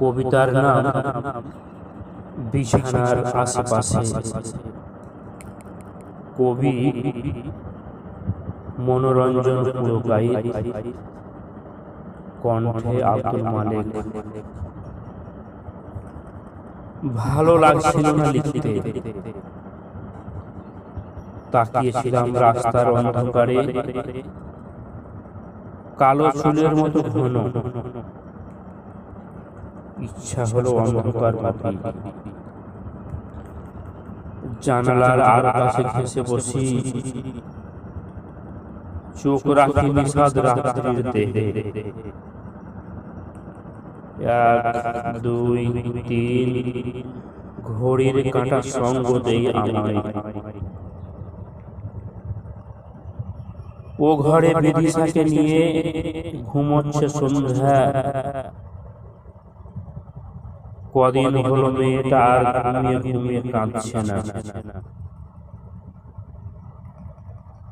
কবিতার নাম বিছানার আশেপাশে। কবি মনোরঞ্জন পুরকাই কণ্ঠে আব্দুল মালিক। ভালো লাগছিল না লিখতে। তাকিয়েছিলাম রাস্তার অন্ধকারে। কালো চুলের মতো ঘন। ইচ্ছা হলো অন্ধকার মাটি জানালার আর ঘেসে বসি। চোখ রাখি নিষাদ রাত্রির দেহে। এক, দুই, তিন। ঘড়ির কাঁটা সঙ্গ দেই আমায়। ও ঘরে বিদিশাকে নিয়ে ঘুমোচ্ছে সন্ধ্যা। কদিন হলো মেয়েটা আর ঘুমিয়ে ঘুমিয়ে কাঁদছে না।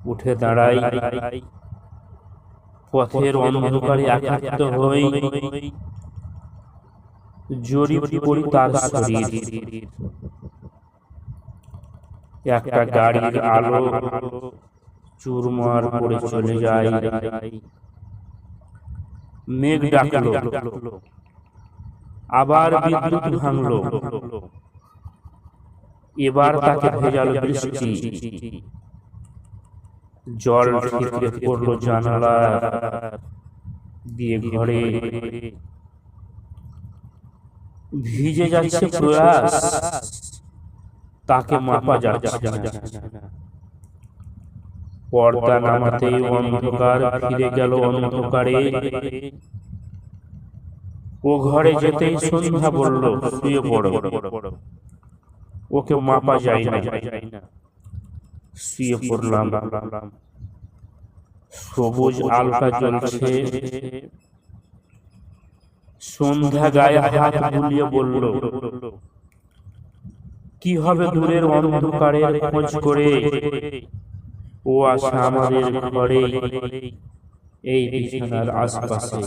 উঠে দাঁড়াই। পথের অন্ধকারে একাত্ম হই। করি তার শরীর। একটা গাড়ির আলো চুরমার করে চলে যায়। মেঘ ডাকলো। আবার বিদ্যুৎ ভাঙলো। এবার তাকে ভেজাল বৃষ্টি জল ঠিকরে পড়ল জানালা দিয়ে ঘরে ভিজে যাচ্ছে প্রয়াস। তাকে মাপা যাচ্ছে পর্দা নামাতেই অন্ধকার ফিরে গেল অন্ধকারে। ও ঘরে যেতেই সন্ধ্যা বলল শুয়ে পড়ো ওকে মাপা যায় না। শুয়ে পড়লাম। সবুজ আলকা জ্বলছে। সন্ধ্যা গায়ে হাত বুলিয়ে বলল কি হবে দূরের অন্ধকারের খোঁজ করে? ও আশা আমাদের ঘরে। এই বিছানার আশপাশে।